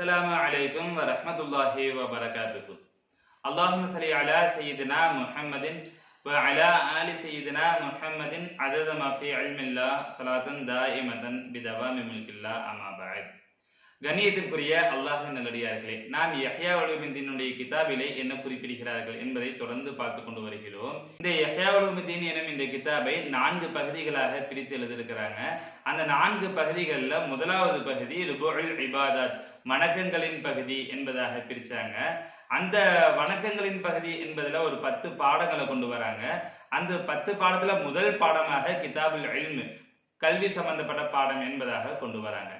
السلام عليكم ورحمة الله وبركاته اللهم صل على سيدنا محمد وعلى آل سيدنا محمد عدد ما في علم الله صلاة دائمة بدوام ملك الله أما بعد கண்ணியத்திற்குரிய அல்லாஹின் நல்லடியார்களே நாம் யஹ்யா உலகத்தினுடைய கிதாபிலே என்ன குறிப்பிடுகிறார்கள் என்பதை தொடர்ந்து பார்த்து கொண்டு வருகிறோம். இந்த யஹ்யா உலகத்தின் எனும் இந்த கிதாபை நான்கு பகுதிகளாக பிரித்து எழுதியிருக்கிறாங்க. அந்த நான்கு பகுதிகளில் முதலாவது பகுதி ருபுல் இபாதத் வணக்கங்களின் பகுதி என்பதாக பிரிச்சாங்க. அந்த வணக்கங்களின் பகுதி என்பதுல ஒரு பத்து பாடங்களை கொண்டு வராங்க. அந்த பத்து பாடத்துல முதல் பாடமாக கிதாபுல் இல்மு கல்வி சம்பந்தப்பட்ட பாடம் என்பதாக கொண்டு வராங்க.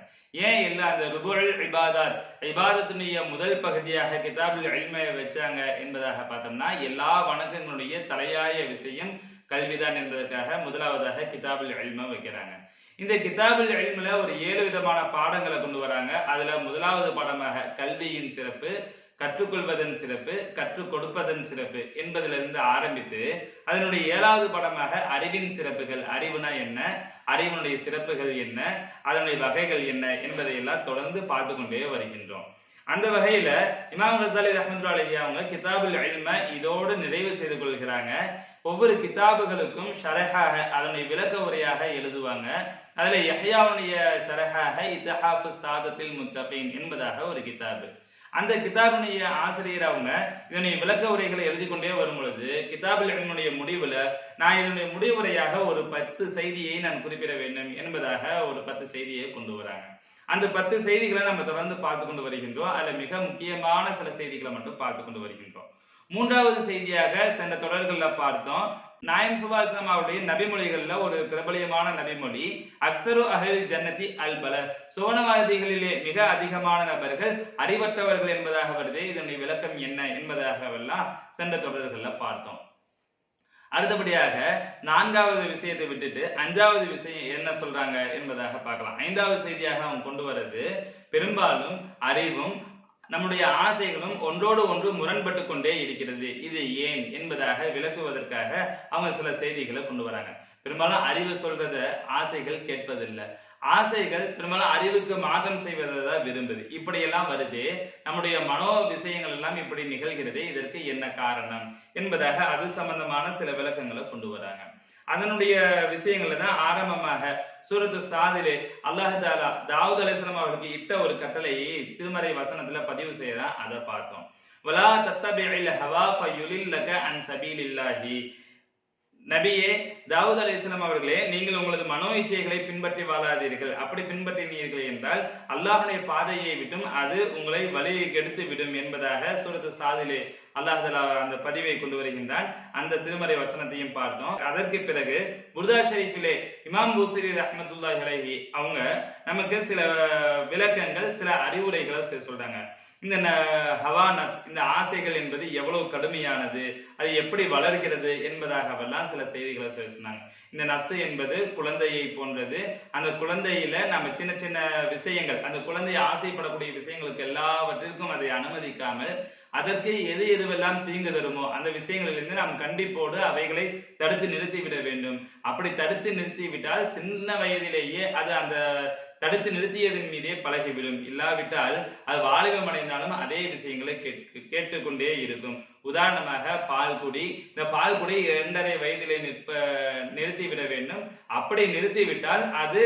ஏன் இல்லை அந்த ருபுல் இபாதத் இபாதத்தினுடைய முதல் பகுதியாக கிதாபுல் இல்மை வச்சாங்க என்பதாக பார்த்தோம்னா எல்லா வணக்கங்களுடைய தலையாய விஷயம் கல்விதான் என்பதற்காக முதலாவதாக கிதாபுல் இல்மை வைக்கிறாங்க. இந்த கிதாபுல் இல்மில் ஒரு ஏழு விதமான பாடங்களை கொண்டு வராங்க. அதுல முதலாவது பாடமாக கல்வியின் சிறப்பு கற்றுக்கொள்வதன் சிறப்பு கற்றுக் கொடுப்பதன் சிறப்பு என்பதிலிருந்து ஆரம்பித்து அதனுடைய ஏழாவது படமாக அறிவின் சிறப்புகள் அறிவுனா என்ன? அறிவினுடைய சிறப்புகள் என்ன? அதனுடைய வகைகள் என்ன? என்பதை எல்லாம் தொடர்ந்து பார்த்து கொண்டே வருகின்றோம். அந்த வகையில இமாம் ஹசாலி ரஹமத்துல்லா அவங்க கிதாபுல் இல்ம இதோடு நிறைவு செய்து கொள்கிறாங்க. ஒவ்வொரு கிதாபுகளுக்கும் ஷரஹாக அதனை விளக்க உரையாக எழுதுவாங்க. அதுல யஹ்யாவுடைய ஷரஹாக இத்தஹாஃபு சாதத்தில் முத்தபின் என்பதாக ஒரு கிதாபு. அந்த கிதாபினுடைய ஆசிரியர் அவங்க இதனுடைய விளக்க உரைகளை எழுதி கொண்டே வரும் பொழுது கிதாபில் என்னுடைய முடிவில் நான் இதனுடைய முடிவுரையாக ஒரு பத்து செய்தியை நான் குறிப்பிட வேண்டும் என்பதாக ஒரு பத்து செய்தியை கொண்டு வராங்க. அந்த பத்து செய்திகளை நம்ம தொடர்ந்து பார்த்து கொண்டு வருகின்றோம். அதில் மிக முக்கியமான சில செய்திகளை மட்டும் பார்த்து கொண்டு வருகின்றோம். மூன்றாவது செய்தியாக சென்ற தொடர்களில் பார்த்தோம். நாயம் சுபாசமாவுடைய நபிமொழிகள்ல ஒரு பிரபலியமான நபிமொழி. அக்சரு அஹில் ஜன்னதி அல் பலர். சோனவாதிகளிலே மிக அதிகமான நபர்கள் அறிவற்றவர்கள் என்பதாக வருது. இதனுடைய விளக்கம் என்ன என்பதாகவெல்லாம் சென்ற தொடர்கள்ல பார்த்தோம். அடுத்தபடியாக நான்காவது விஷயத்தை விட்டுட்டு அஞ்சாவது விஷயம் என்ன சொல்றாங்க என்பதாக பார்க்கலாம். ஐந்தாவது செய்தியாக அவங்க கொண்டு வர்றது பெரும்பாலும் அறிவும் நம்முடைய ஆசைகளும் ஒன்றோடு ஒன்று முரண்பட்டு கொண்டே இருக்கிறது. இது ஏன் என்பதாக விளக்குவதற்காக அவங்க சில செய்திகளை கொண்டு வராங்க. பெரும்பாலும் அறிவு சொல்றத ஆசைகள் கேட்பதில்லை. ஆசைகள் பெரும்பாலும் அறிவுக்கு மாற்றம் செய்வதை தான் விரும்புது. இப்படியெல்லாம் வருது. நம்முடைய மனோ விஷயங்கள் எல்லாம் இப்படி நிகழ்கிறது. இதற்கு என்ன காரணம் என்பதாக அது சம்பந்தமான சில விளக்கங்களை கொண்டு வராங்க. அதனுடைய விஷயங்கள்ல தான் ஆரம்பமாக சூரத்து சாதிலே அல்லாஹ் தாலா தாவூத் அலிஸ்லாம் அவருக்கு இட்ட ஒரு கட்டளையை திருமறை வசனத்துல பதிவு செய்யறான் அதை பார்த்தோம். வலா தத்தபிஇல் ஹவா ஃபயுலில்லக அன் சபீலில்லாஹி. நபியே தாவூத் அலிஸ்லாம் அவர்களே நீங்கள் உங்களது மனோ இச்சைகளை பின்பற்றி வாழாதீர்கள். அப்படி பின்பற்றினீர்கள் என்றால் அல்லாஹுடைய பாதையை விட்டும் அது உங்களை வழியை கெடுத்து விடும் என்பதாக சூரத்து சாதிலே அல்லாஹ் அந்த பதிவை கொண்டு வருகின்றான். அந்த திருமறை வசனத்தையும் பார்த்தோம். அதற்கு பிறகு புர்தா ஷரீஃபிலே இமாம் பூசரி ரஹமத்துல்லா அலைஹி அவங்க நமக்கு சில விளக்கங்கள் சில அறிவுரைகளை சொல்றாங்க. இந்த ஹவா நப்ஸ் இந்த ஆசைகள் என்பது எவ்வளவு கடுமையானது அது எப்படி வளர்கிறது என்பதாகவெல்லாம் சில செய்திகளை சொல்லி சொன்னாங்க. இந்த நப்சு என்பது குழந்தையை போன்றது. அந்த குழந்தையில நம்ம சின்ன சின்ன விஷயங்கள் அந்த குழந்தை ஆசைப்படக்கூடிய விஷயங்களுக்கு எல்லாவற்றிற்கும் அதை அனுமதிக்காமல் அதற்கு எது எதுவெல்லாம் தீங்கு தருமோ அந்த விஷயங்களிலிருந்து நாம் கண்டிப்போடு அவைகளை தடுத்து நிறுத்திவிட வேண்டும். அப்படி தடுத்து நிறுத்திவிட்டால் சின்ன வயதிலேயே அது அந்த தடுத்து நிறுத்தியதன் மீதே பழகிவிடும் இல்லாவிட்டால் அது வாலிபம் அடைந்தாலும் அதே விஷயங்களை கேட்டு கேட்டுக்கொண்டே இருக்கும். உதாரணமாக பால்குடி. இந்த பால்குடி இரண்டரை வயதிலே நிற்ப நிறுத்திவிட வேண்டும். அப்படி நிறுத்திவிட்டால் அது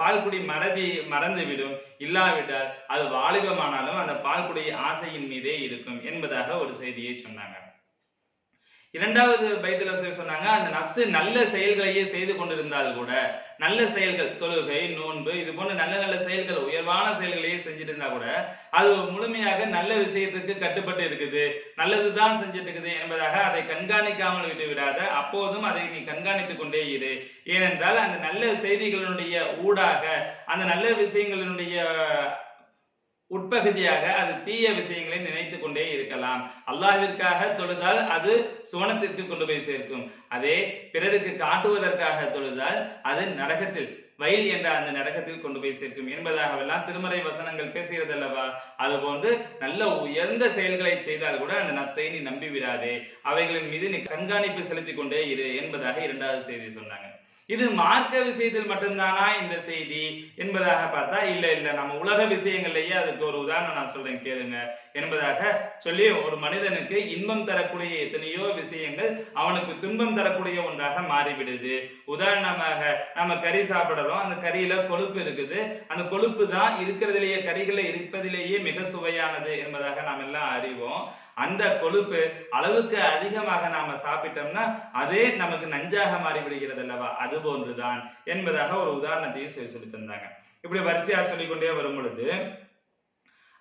பால்குடி மறதி மறந்துவிடும். இல்லாவிட்டால் அது வாலிபமானாலும் அந்த பால்குடி ஆசையின் மீதே இருக்கும் என்பதாக ஒரு செய்தியை சொன்னாங்க. இரண்டாவது பைத்துல சொன்னாங்க அந்த நப்சு நல்ல செயல்களையே செய்து கொண்டிருந்தால் கூட நல்ல செயல்கள் தொழுகை நோன்பு இது போன்ற நல்ல நல்ல செயல்கள் உயர்வான செயல்களையே செஞ்சுட்டு இருந்தா கூட அது முழுமையாக நல்ல விஷயத்துக்கு கட்டுப்பட்டு இருக்குது. நல்லதுதான் செஞ்சுட்டு இருக்குது என்பதாக அதை கண்காணிக்காமல் விட்டு விடாத அப்போதும் அதை நீ கண்காணித்துக் கொண்டே இரு. ஏனென்றால் அந்த நல்ல செய்திகளினுடைய ஊடாக அந்த நல்ல விஷயங்களினுடைய உட்பகுதியாக அது தீய விஷயங்களை நினைத்து கொண்டே இருக்கலாம். அல்லாஹிற்காக தொழுதால் அது சுவனத்திற்கு கொண்டு போய் சேர்க்கும். அதே பிறருக்கு காட்டுவதற்காக தொழுதால் அது நரகத்தில் வயல் என்ற அந்த நரகத்தில் கொண்டு போய் சேர்க்கும். என்பதாகவெல்லாம் திருமறை வசனங்கள் பேசுகிறது அல்லவா அது போன்று நல்ல உயர்ந்த செயல்களை செய்தால் கூட அந்த நப்சை நீ நம்பி விடாதே அவைகளின் மீது நீ கண்காணிப்பு செலுத்திக் கொண்டே இரு என்பதாக இரண்டாவது செய்தி சொன்னாங்க. இது மார்க்க விஷயத்தில் மட்டும்தானா இந்த செய்தி என்பதாக பார்த்தா இல்ல இல்ல நம்ம உலக விஷயங்கள்லயே அதுக்கு ஒரு உதாரணம் நான் சொல்றேன் கேளுங்க. என்பதாக சொல்லி ஒரு மனிதனுக்கு இன்பம் தரக்கூடிய எத்தனையோ விஷயங்கள் அவனுக்கு துன்பம் தரக்கூடிய ஒன்றாக மாறிவிடுது. உதாரணமாக நம்ம கறி சாப்பிடறோம் அந்த கறியில கொழுப்பு இருக்குது. அந்த கொழுப்பு தான் இருக்கிறதுலேயே கறிகளை இருப்பதிலேயே மிக சுவையானது என்பதாக நாம் எல்லாம் அறிவோம். அந்த கொழுப்பு அளவுக்கு அதிகமாக நாம சாப்பிட்டோம்னா அதே நமக்கு நஞ்சாக மாறிவிடுகிறது அல்லவா அது போன்றுதான் என்பதாக ஒரு உதாரணத்தையும் சொல்லி சொல்லி தந்தாங்க இப்படி வரிசையா சொல்லிக்கொண்டே வரும் பொழுது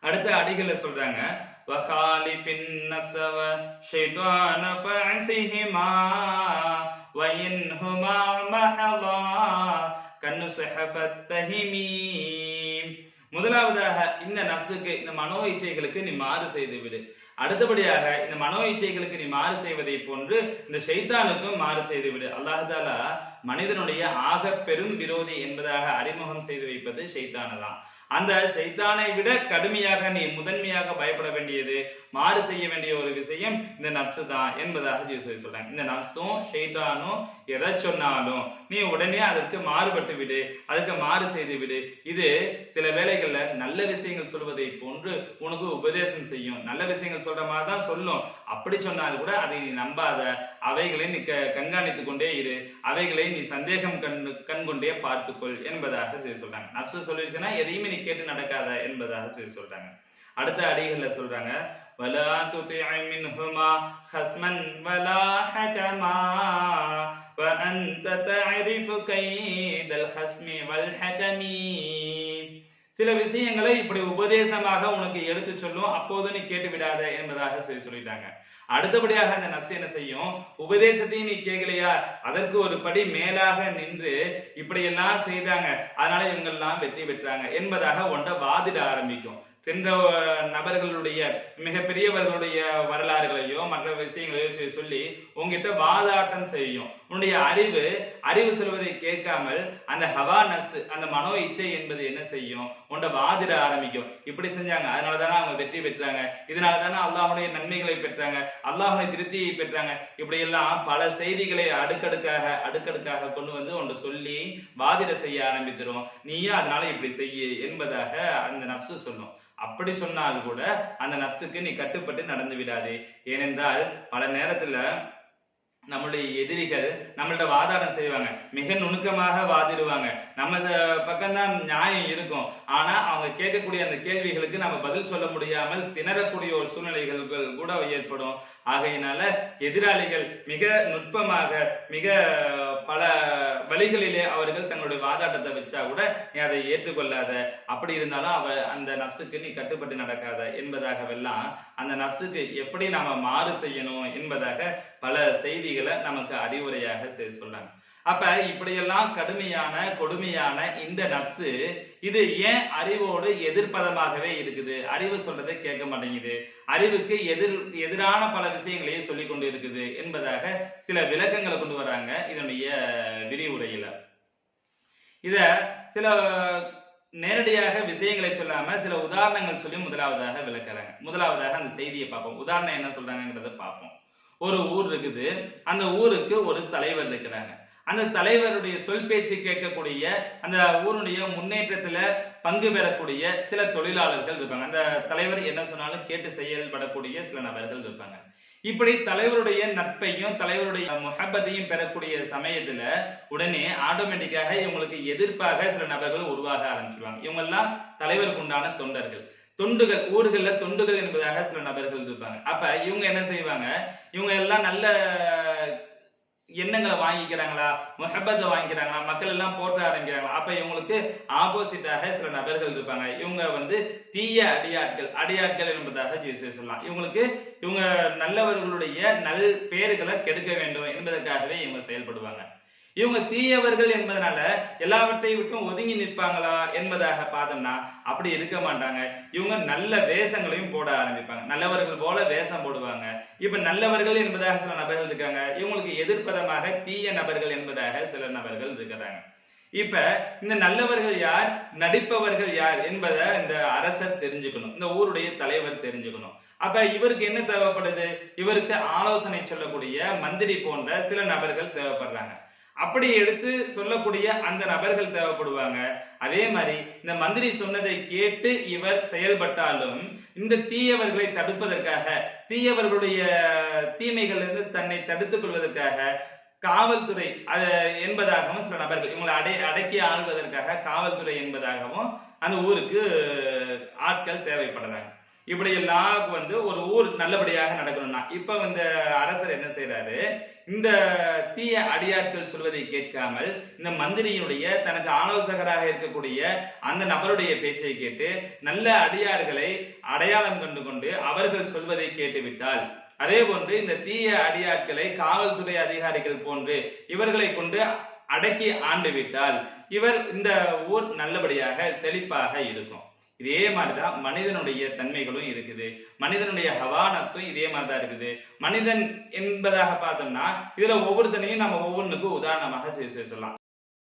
அடுத்த அடிகளை சொல்றாங்க وخالف النفس والشيطان فعصهما وإنهما محضا كالنصح فاتهمي முதலாவதாக இந்த நப்சுக்கு இந்த மனோ இச்சைகளுக்கு நீ மாறு செய்து விடு அடுத்தபடியாக இந்த மனோ இச்சைகளுக்கு நீ மாறு செய்வதை போன்று இந்த ஷைத்தானுக்கும் மாறு செய்து விடு. அல்லாஹாலா மனிதனுடைய ஆக பெரும் விரோதி என்பதாக அறிமுகம் செய்து வைப்பது ஷைத்தானதான். அந்த சைத்தானை விட கடுமையாக நீ முதன்மையாக பயப்பட வேண்டியது மாறு செய்ய வேண்டிய ஒரு விஷயம் இந்த நப்சு தான் என்பதாக சொல்லி சொல்றாங்க இந்த நப்சும் ஷைத்தானும் எதை சொன்னாலும் நீ உடனே அதற்கு மாறுபட்டு விடு அதுக்கு மாறு செய்து விடு. இது சில வேளைகள்ல நல்ல விஷயங்கள் சொல்வதை போன்று உனக்கு உபதேசம் செய்யும். நல்ல விஷயங்கள் சொல்ற மாதிரி தான் சொல்லும். அப்படி சொன்னால் கூட அதை நீ நம்பாத. அவைகளை நீ க- கண்காணித்துக் கொண்டே இரு. அவைகளை நீ சந்தேகம் கண் கண்கொண்டே பார்த்துக்கொள் என்பதாக சொல்லி சொல்றாங்க நப்சு சொல்லிடுச்சுன்னா எதையுமே நீ கேட்டு நடக்காத என்பதாக சொல்லி சொல்றாங்க அடுத்த அடிகள்ல சொல்றாங்க ولا تطع منهما خصما ولا حكما وأنت تعرف كيد الخصم والحكم சில விஷயங்களை இப்படி உபதேசமாக உனக்கு எடுத்து சொல்லும் அப்போது நீ கேட்டு விடாத என்பதாக சொல்லி சொல்லிட்டாங்க. அடுத்தபடியாக அந்த நப்சு என்ன செய்யும்? உபதேசத்தையும் நீ கேட்கலையா? அதற்கு ஒரு படி மேலாக நின்று இப்படியெல்லாம் செய்தாங்க. அதனால இவங்கெல்லாம் வெற்றி பெற்றாங்க என்பதாக ஒன்றை வாதிட ஆரம்பிக்கும். சென்ற நபர்களுடைய நபர்களுடைய மிகப்பெரியவர்களுடைய வரலாறுகளையோ மற்ற விஷயங்களையோ சொல்லி- சொல்லி உங்ககிட்ட வாதாட்டம் செய்யும். உன்னுடைய அறிவு அறிவு சொல்வதை கேட்காமல் அந்த ஹவா நப்ஸ் அந்த மனோ இச்சை என்பது என்ன செய்யும்? உன்னை வாதிட ஆரம்பிக்கும். இப்படி செஞ்சாங்க. அதனால தானே அவங்க வெற்றி பெற்றாங்க. இதனால தானே அல்லாஹுடைய நன்மைகளை பெற்றாங்க. அல்லாஹுடைய திருப்தியை பெற்றாங்க. இப்படி எல்லாம் பல செய்திகளை அடுக்கடுக்காக அடுக்கடுக்காக கொண்டு வந்து உன்னை சொல்லி வாதிட செய்ய ஆரம்பித்திரும் நீயே அதனால இப்படி செய்ய என்பதாக அந்த நப்சு சொல்லும். அப்படி சொன்னால் கூட அந்த நப்சுக்கு நீ கட்டுப்பட்டு நடந்து விடாதே. ஏனென்றால் பல நேரத்துல நம்மளுடைய எதிரிகள் நம்மள்ட்ட வாதாடம் செய்வாங்க. மிக நுணுக்கமாக வாதிடுவாங்க. நம்ம பக்கம்தான் நியாயம் இருக்கும். ஆனா அவங்க கேட்கக்கூடிய அந்த கேள்விகளுக்கு நம்ம பதில் சொல்ல முடியாமல் திணறக்கூடிய ஒரு சூழ்நிலைகள் கூட ஏற்படும். ஆகையினால எதிராளிகள் மிக நுட்பமாக மிக பல வழிகளிலே அவர்கள் தங்களுடைய வாதாட்டத்தை வச்சா கூட நீ அதை ஏற்றுக்கொள்ளாத. அப்படி இருந்தாலும் அவ அந்த நப்சுக்கு நீ கட்டுப்பட்டு நடக்காத என்பதாகவெல்லாம் அந்த நப்சுக்கு எப்படி நாம மாறு செய்யணும் என்பதாக பல செய்திகளை நமக்கு அறிவுரையாக செய்ய சொல்றாங்க அப்ப இப்படியெல்லாம் கடுமையான கொடுமையான இந்த நப்சு இது ஏன் அறிவோடு எதிர்ப்பதமாகவே இருக்குது? அறிவு சொல்றதை கேட்க மாட்டேங்குது. அறிவுக்கு எதிர் எதிரான பல விஷயங்களையும் சொல்லி கொண்டு இருக்குது என்பதாக சில விளக்கங்களை கொண்டு வராங்க இதனுடைய விரிவுரையில. இத சில நேரடியாக விஷயங்களை சொல்லாம சில உதாரணங்கள் சொல்லி முதலாவதாக விளக்குறாங்க. முதலாவதாக அந்த செய்தியை பார்ப்போம். உதாரணம் என்ன சொல்றாங்கிறத பார்ப்போம். ஒரு ஊர் இருக்குது. அந்த ஊருக்கு ஒரு தலைவர் இருக்கிறாங்க. அந்த தலைவருடைய சொல் பேச்சு கேட்கக்கூடிய அந்த ஊருடைய முன்னேற்றத்துல பங்கு பெறக்கூடிய சில தொழிலாளர்கள் இருப்பாங்க. அந்த தலைவர் என்ன சொன்னாலும் கேட்டு செயல்படக்கூடிய சில நபர்கள் இருப்பாங்க. இப்படி தலைவருடைய நட்பையும் தலைவருடைய முகப்பத்தையும் பெறக்கூடிய சமயத்துல உடனே ஆட்டோமேட்டிக்காக இவங்களுக்கு எதிர்ப்பாக சில நபர்கள் உருவாக ஆரம்பிச்சிருவாங்க. இவங்க எல்லாம் தலைவருக்கு உண்டான தொண்டர்கள். தொண்டுகள் ஊர்களில் தொண்டுகள் என்பதாக சில நபர்கள் இருப்பாங்க. அப்ப இவங்க என்ன செய்வாங்க? இவங்க எல்லாம் நல்ல எண்ணங்களை வாங்கிக்கிறாங்களா? முஹப்பத்தை வாங்கிக்கிறாங்களா? மக்கள் எல்லாம் போற்ற ஆரம்பிக்கிறாங்களா? அப்ப இவங்களுக்கு ஆப்போசிட்டாக சில நபர்கள் இருப்பாங்க. இவங்க வந்து தீய அடியாட்கள். அடியாட்கள் என்பதாக ஜீசஸ் சொல்லலாம். இவங்களுக்கு இவங்க நல்லவர்களுடைய நல் பேறுகளை கெடுக்க வேண்டும் என்பதற்காகவே இவங்க செயல்படுவாங்க. இவங்க தீயவர்கள் என்பதனால எல்லாவற்றையும் விட்டும் ஒதுங்கி நிற்பாங்களா என்பதாக பார்த்தோம்னா அப்படி இருக்க மாட்டாங்க. இவங்க நல்ல வேஷங்களையும் போட ஆரம்பிப்பாங்க. நல்லவர்கள் போல வேஷம் போடுவாங்க. இப்ப நல்லவர்கள் என்பதாக சில நபர்கள் இருக்காங்க. இவங்களுக்கு எதிர்ப்பதமாக தீய நபர்கள் என்பதாக சில நபர்கள் இருக்கிறாங்க. இப்ப இந்த நல்லவர்கள் யார்? நடிப்பவர்கள் யார் என்பதை இந்த அரசர் தெரிஞ்சுக்கணும். இந்த ஊருடைய தலைவர் தெரிஞ்சுக்கணும். அப்ப இவருக்கு என்ன தேவைப்படுது? இவருக்கு ஆலோசனை சொல்லக்கூடிய மந்திரி போன்ற சில நபர்கள் தேவைப்படுறாங்க. அப்படி எடுத்து சொல்லக்கூடிய அந்த நபர்கள் தேவைப்படுவாங்க. அதே மாதிரி இந்த மந்திரி சொன்னதை கேட்டு இவர் செயல்பட்டாலும் இந்த தீயவர்களை தடுப்பதற்காக தீயவர்களுடைய தீமைகளிலிருந்து தன்னை தடுத்துக் கொள்வதற்காக காவல்துறை அது என்பதாகவும் சில நபர்கள் இவங்களை அடை அடக்கி ஆள்வதற்காக காவல்துறை என்பதாகவும் அந்த ஊருக்கு ஆட்கள் தேவைப்படுறாங்க. இப்படி எல்லாம் வந்து ஒரு ஊர் நல்லபடியாக நடக்கணும்னா இப்ப இந்த அரசர் என்ன செய்யறாரு இந்த தீய அடியாட்கள் சொல்வதை கேட்காமல் இந்த மந்திரியினுடைய தனக்கு ஆலோசகராக இருக்கக்கூடிய அந்த நபருடைய பேச்சை கேட்டு நல்ல அடியார்களை அடையாளம் கண்டு கொண்டு அவர்கள் சொல்வதை கேட்டுவிட்டால் அதே போன்று இந்த தீய அடியாட்களை காவல்துறை அதிகாரிகள் போன்று இவர்களை கொண்டு அடக்கி ஆண்டு விட்டால் இவர் இந்த ஊர் நல்லபடியாக செழிப்பாக இருக்கும். இதே மாதிரிதான் மனிதனுடைய தன்மைகளும் இருக்குது. மனிதனுடைய ஹவா நப்சும் இதே மாதிரிதான் இருக்குது. மனிதன் என்பதாக பார்த்தோம்னா இதுல ஒவ்வொருத்தனையும் நம்ம ஒவ்வொன்றுக்கும் உதாரணமாக சொல்லலாம்